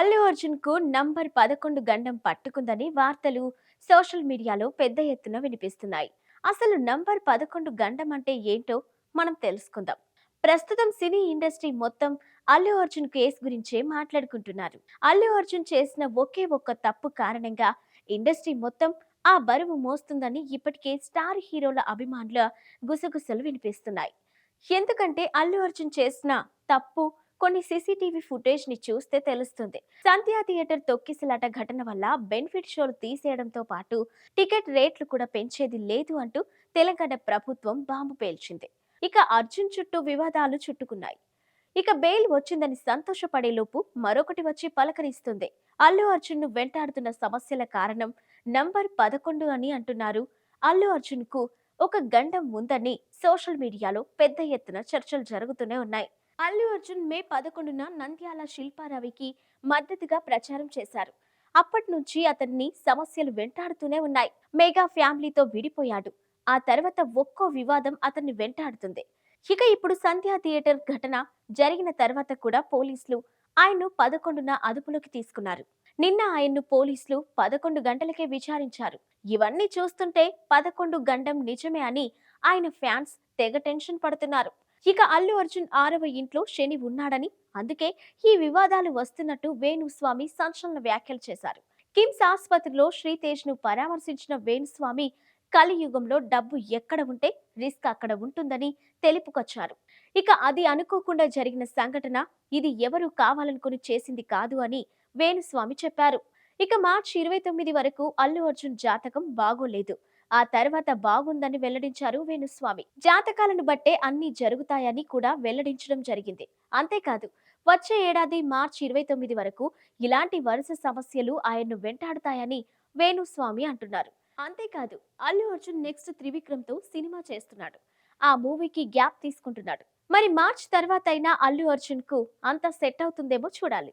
అర్జున్కు number పదకొండు గండం పట్టుకుందని వార్తలు సోషల్ మీడియాలో పెద్ద ఎత్తున వినిపిస్తున్నాయి. అసలు నంబర్ పదకొండు గండం అంటే ఏంటో మనం తెలుసుకుందాం. ప్రస్తుతం సినీ ఇండస్ట్రీ మొత్తం అల్లు అర్జున్ కేసు గురించే మాట్లాడుకుంటున్నారు. అల్లు అర్జున్ చేసిన ఒకే ఒక్క తప్పు కారణంగా ఇండస్ట్రీ మొత్తం ఆ బరువు మోస్తుందని ఇప్పటికే స్టార్ హీరోల అభిమానుల గుసగుసలు వినిపిస్తున్నాయి. ఎందుకంటే అల్లు అర్జున్ చేసిన తప్పు కొన్ని సీసీటీవీ ఫుటేజ్ని చూస్తే తెలుస్తుంది. సంధ్యా థియేటర్ తొక్కిసలాట ఘటన వల్ల బెనిఫిట్ షోలు తీసేయడంతో పాటు టికెట్ రేట్లు కూడా పెంచేది లేదు అంటూ తెలంగాణ ప్రభుత్వం బాంబు పేల్చింది. ఇక అర్జున్ చుట్టూ వివాదాలు చుట్టుకున్నాయి. ఇక బెయిల్ వచ్చిందని సంతోషపడేలోపు మరొకటి వచ్చి పలకరిస్తుంది. అల్లు అర్జున్ను వెంటాడుతున్న సమస్యల కారణం నంబర్ పదకొండు అని అంటున్నారు. అల్లు అర్జున్కు ఒక గండం ఉందని సోషల్ మీడియాలో పెద్ద ఎత్తున చర్చలు జరుగుతూనే ఉన్నాయి. అల్లు అర్జున్ మే పదకొండున నంద్యాల శిల్పారావికి మద్దతుగా ప్రచారం చేశారు. అప్పటి నుంచి అతన్ని సమస్యలు వెంటాడుతూనే ఉన్నాయి. మెగా ఫ్యామిలీతో విడిపోయాడు. ఆ తర్వాత ఒక్కో వివాదం అతన్ని వెంటాడుతుంది. ఇక ఇప్పుడు సంధ్యా థియేటర్ ఘటన జరిగిన తర్వాత కూడా పోలీసులు ఆయన్ను పదకొండున అదుపులోకి తీసుకున్నారు. నిన్న ఆయన్ను పోలీసులు పదకొండు గంటలకే విచారించారు. ఇవన్నీ చూస్తుంటే పదకొండు గండం నిజమే అని ఆయన ఫ్యాన్స్ తెగ టెన్షన్ పడుతున్నారు. ఇక అల్లు అర్జున్ ఆరవ ఇంట్లో శని ఉన్నాడని అందుకే ఈ వివాదాలు వస్తున్నట్టు వేణుస్వామి సంచలన వ్యాఖ్యలు చేశారు. కిమ్స్ ఆసుపత్రిలో శ్రీతేజ్ను పరామర్శించిన వేణుస్వామి కలియుగంలో డబ్బు ఎక్కడ ఉంటే రిస్క్ అక్కడ ఉంటుందని తెలుపుకొచ్చారు. ఇక అది అనుకోకుండా జరిగిన సంఘటన ఇది ఎవరు కావాలనుకుని చేసింది కాదు అని వేణుస్వామి చెప్పారు. ఇక మార్చి ఇరవై తొమ్మిది వరకు అల్లు అర్జున్ జాతకం బాగోలేదు. ఆ తర్వాత బాగుందని వెల్లడించారు వేణుస్వామి. జాతకాలను బట్టే అన్ని జరుగుతాయని కూడా వెల్లడించడం జరిగింది. అంతేకాదు వచ్చే ఏడాది మార్చి ఇరవై తొమ్మిది వరకు ఇలాంటి వరుస సమస్యలు ఆయన్ను వెంటాడుతాయని వేణుస్వామి అంటున్నారు. అంతేకాదు అల్లు అర్జున్ నెక్స్ట్ త్రివిక్రమ్తో సినిమా చేస్తున్నాడు. ఆ మూవీకి గ్యాప్ తీసుకుంటున్నాడు. మరి మార్చ్ తర్వాత అయినా అల్లు అర్జున్కు అంత సెట్ అవుతుందేమో చూడాలి.